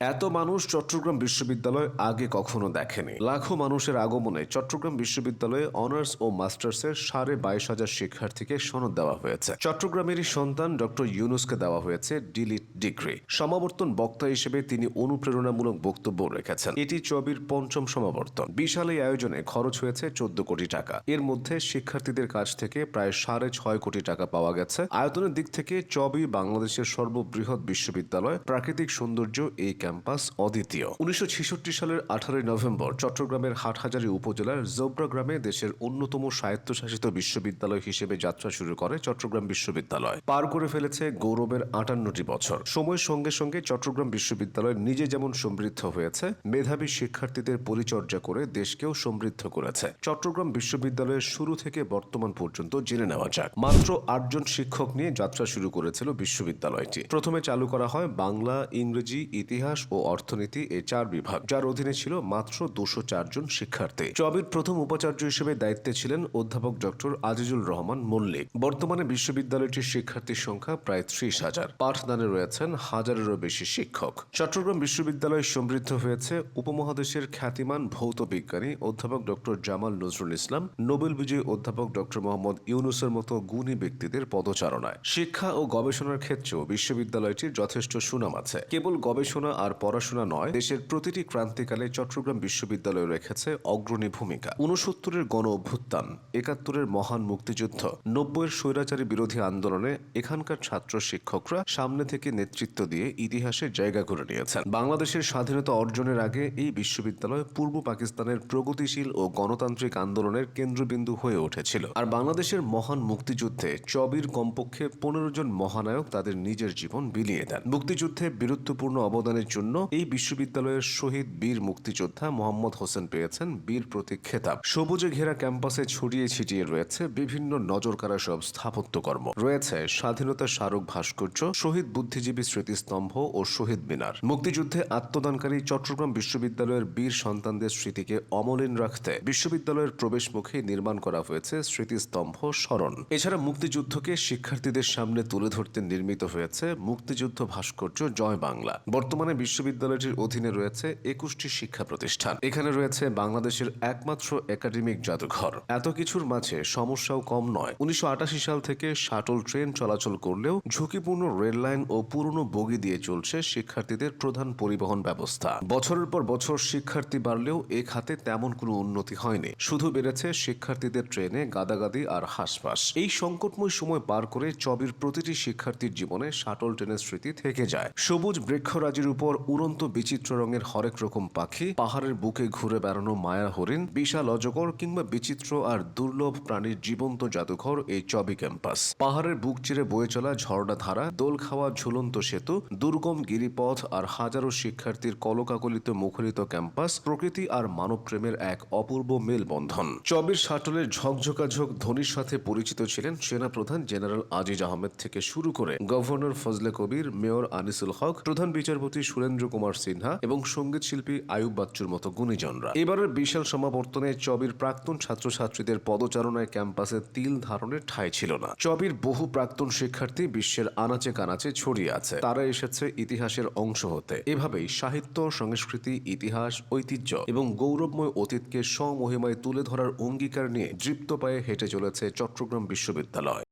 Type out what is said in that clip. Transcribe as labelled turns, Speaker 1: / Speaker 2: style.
Speaker 1: এত মানুষ চট্টগ্রাম বিশ্ববিদ্যালয় আগে কখনো দেখেনি। লাখো মানুষের আগমনে চট্টগ্রাম বিশ্ববিদ্যালয়ে অনার্স ও মাস্টার্সের সাড়ে বাইশ হাজার শিক্ষার্থীকে সনদ দেওয়া হয়েছে। চট্টগ্রামেরই সন্তান ডক্টর ইউনুসকে দেওয়া হয়েছে ডিলিট ডিগ্রি। সমাবর্তন বক্তা হিসেবে তিনি অনুপ্রেরণামূলক বক্তব্য রেখেছেন। এটি চবির পঞ্চম সমাবর্তন। বিশাল এই আয়োজনে খরচ হয়েছে চোদ্দ কোটি টাকা। এর মধ্যে শিক্ষার্থীদের কাছ থেকে প্রায় সাড়ে ছয় কোটি টাকা পাওয়া গেছে। আয়তনের দিক থেকে চবি বাংলাদেশের সর্ববৃহৎ বিশ্ববিদ্যালয়। প্রাকৃতিক সৌন্দর্য এই ক্যাম্পাস অদ্বিতীয়। উনিশশো সালের আঠারোই নভেম্বর চট্টগ্রামের হাটহাজারী উপজেলার জোবরা গ্রামে দেশের অন্যতম স্বায়ত্তশাসিত বিশ্ববিদ্যালয় হিসেবে যাত্রা শুরু করে চট্টগ্রাম বিশ্ববিদ্যালয়। পার করে ফেলেছে গৌরবের আটান্নটি বছর। সময়ের সঙ্গে সঙ্গে চট্টগ্রাম বিশ্ববিদ্যালয় নিজে যেমন সমৃদ্ধ হয়েছে, মেধাবী শিক্ষার্থীদের পরিচর্যা করে দেশকেও সমৃদ্ধ করেছে। চট্টগ্রাম বিশ্ববিদ্যালয়ের শুরু থেকে বর্তমান পর্যন্ত জেনে নেওয়া যাক। মাত্র আটজন শিক্ষক নিয়ে যাত্রা শুরু করেছিল বিশ্ববিদ্যালয়টি। প্রথমে চালু করা হয় বাংলা, ইংরেজি, ইতিহাস ও অর্থনীতি এই চার বিভাগ, যার অধীনে ছিল মাত্র দুশো চারজন শিক্ষার্থী। চবির প্রথম উপাচার্য হিসেবে দায়িত্বে ছিলেন অধ্যাপক ডক্টর আজিজুল রহমান মল্লিক। বর্তমানে বিশ্ববিদ্যালয়টির শিক্ষার্থীর সংখ্যা প্রায় ত্রিশ হাজার। পাঠদানে রয়েছেন হাজারেরও বেশি শিক্ষক। চট্টগ্রাম বিশ্ববিদ্যালয় সমৃদ্ধ হয়েছে উপমহাদেশের খ্যাতিমান ভৌত বিজ্ঞানী অধ্যাপক ডক্টর জামাল নজরুল ইসলাম, নোবেল বিজয়ী অধ্যাপক ডক্টর মোহাম্মদ ইউনুসের মতো গুণী ব্যক্তিদের পদচারণায়। শিক্ষা ও গবেষণার ক্ষেত্রেও বিশ্ববিদ্যালয়টির যথেষ্ট সুনাম আছে। কেবল গবেষণা আর পড়াশোনা নয়, দেশের প্রতিটি ক্রান্তিকালে চট্টগ্রাম বিশ্ববিদ্যালয় রেখেছে অগ্রণী ভূমিকা। উনসত্তরের গণ অভ্যুত্থান, একাত্তরের মহান মুক্তিযুদ্ধ, নব্বইয়ের স্বৈরাচারী বিরোধী আন্দোলনে এখানকার ছাত্র শিক্ষকরা সামনে থেকে নেতৃত্ব দিয়ে ইতিহাসে জায়গা করে নিয়েছেন। বাংলাদেশের স্বাধীনতা অর্জনের আগে এই বিশ্ববিদ্যালয় পূর্ব পাকিস্তানের প্রগতিশীল ও গণতান্ত্রিক আন্দোলনের কেন্দ্রবিন্দু হয়ে উঠেছিল। আর বাংলাদেশের মহান মুক্তিযুদ্ধে চবির কমপক্ষে পনেরো জন মহানায়ক তাদের নিজের জীবন বিলিয়ে দেন। মুক্তিযুদ্ধে বীরত্বপূর্ণ অবদানের জন্য এই বিশ্ববিদ্যালয়ের শহীদ বীর মুক্তিযোদ্ধা মোহাম্মদ হোসেন পেয়েছেন বীর প্রতীক খেতাব। সবুজে ঘেরা ক্যাম্পাসে ছড়িয়ে ছিটিয়ে রয়েছে বিভিন্ন নজরকাড়া সব স্থাপত্যকর্ম। রয়েছে স্বাধীনতা স্মারক ভাস্কর্য, শহীদ বুদ্ধিজীবী স্মৃতিস্তম্ভ ও শহীদ মিনার। মুক্তিযুদ্ধে আত্মদানকারী চট্টগ্রাম বিশ্ববিদ্যালয়ের বীর সন্তানদের স্মৃতিকে অমলিন রাখতে বিশ্ববিদ্যালয়ের প্রবেশ মুখে নির্মাণ করা হয়েছে স্মৃতিস্তম্ভ স্মরণ। এছাড়া মুক্তিযুদ্ধকে শিক্ষার্থীদের সামনে তুলে ধরতে নির্মিত হয়েছে মুক্তিযুদ্ধ ভাস্কর্য জয় বাংলা। বর্তমানে বিশ্ববিদ্যালয়টির অধীনে রয়েছে একুশটি শিক্ষা প্রতিষ্ঠান। এখানে রয়েছে বাংলাদেশের একমাত্র একাডেমিক জাদুঘর। এত কিছুর মাঝে সমস্যাও কম নয়। উনিশশো সাল থেকে শাটল ট্রেন চলাচল করলেও ঝুঁকিপূর্ণ রেল লাইন ও পুরনো বগি দিয়ে চলছে শিক্ষার্থীদের প্রধান পরিবহন ব্যবস্থা। বছরের পর বছর শিক্ষার্থী বাড়লেও এ খাতে তেমন কোনো উন্নতি হয়নি। শুধু বেড়েছে শিক্ষার্থীদের ট্রেনে গাদাগাদি আর হাসপাস এই সংকটময় সময় পার করে চবির প্রতিটি শিক্ষার্থীর জীবনে শাটল ট্রেনের স্মৃতি থেকে যায়। সবুজ বৃক্ষরাজির উপর উড়ন্ত বিচিত্র রঙের হরেক রকম পাখি পাহাড়ের বুকে ঘুরে বেড়ানো মায়া হরিণ, বিশাল অজগর কিংবা বিচিত্র আর দুর্লভ প্রাণীর জীবন্ত জাদুঘর এই চবি ক্যাম্পাস। পাহাড়ের বুক চিরে বয়ে চলা ঝর্ণা ধারা, দোল খাওয়া ঝুলন্ত সেতু, দুর্গম গিরিপথ আর হাজারো শিক্ষার্থীর কলকাকলিত মুখরিত ক্যাম্পাস প্রকৃতি আর মানব প্রেমের এক অপূর্ব মেলবন্ধন। চবির শাটলের ঝকঝকাঝক ধ্বনির সাথে পরিচিত ছিলেন সেনাপ্রধান জেনারেল আজিজ আহমেদ থেকে শুরু করে গভর্নর ফজলে কবির, মেয়র আনিসুল হক, প্রধান বিচারপতি সুরেন্দ্র কুমার সিনহা এবং সংগীত শিল্পী আয়ুব বাচ্চুর মতো গুণীজনরা। এবারের বিশাল সমাবর্তনে চবির প্রাক্তন ছাত্রছাত্রীদের পদচারণায় ক্যাম্পাসে তিল ধারণের ঠাঁই ছিল না। চবির বহু প্রাক্তন শিক্ষার্থী বিশ্বের আনাচে কানাচে ছড়িয়ে আছে। তারা এসেছে ইতিহাসের অংশ হতে। এভাবেই সাহিত্য, সংস্কৃতি, ইতিহাস, ঐতিহ্য এবং গৌরবময় অতীতকে স্বমহিমায় তুলে ধরার অঙ্গীকার নিয়ে দৃপ্ত পায়ে হেঁটে চলেছে চট্টগ্রাম বিশ্ববিদ্যালয়।